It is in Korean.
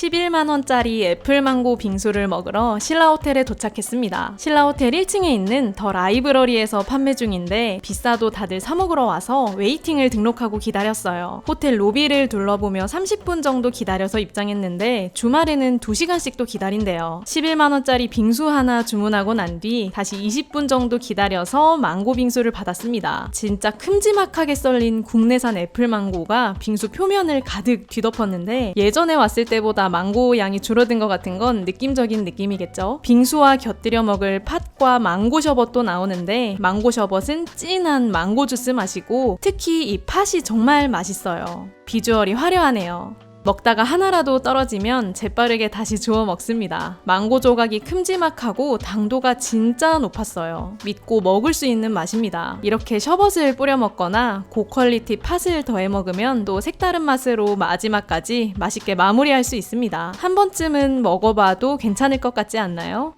11만원짜리 애플망고 빙수를 먹으러 신라호텔에 도착했습니다. 신라호텔 1층에 있는 더 라이브러리에서 판매 중인데 비싸도 다들 사먹으러 와서 웨이팅을 등록하고 기다렸어요. 호텔 로비를 둘러보며 30분 정도 기다려서 입장했는데 주말에는 2시간씩도 기다린대요. 11만원짜리 빙수 하나 주문하고 난 뒤 다시 20분 정도 기다려서 망고 빙수를 받았습니다. 진짜 큼지막하게 썰린 국내산 애플망고가 빙수 표면을 가득 뒤덮었는데 예전에 왔을 때보다 망고 양이 줄어든 것 같은 건 느낌적인 느낌이겠죠. 빙수와 곁들여 먹을 팥과 망고 셔벗도 나오는데 망고 셔벗은 진한 망고 주스 맛이고 특히 이 팥이 정말 맛있어요. 비주얼이 화려하네요. 먹다가 하나라도 떨어지면 재빠르게 다시 주워 먹습니다. 망고 조각이 큼지막하고 당도가 진짜 높았어요. 믿고 먹을 수 있는 맛입니다. 이렇게 셔벗을 뿌려 먹거나 고퀄리티 팥을 더해 먹으면 또 색다른 맛으로 마지막까지 맛있게 마무리할 수 있습니다. 한 번쯤은 먹어봐도 괜찮을 것 같지 않나요?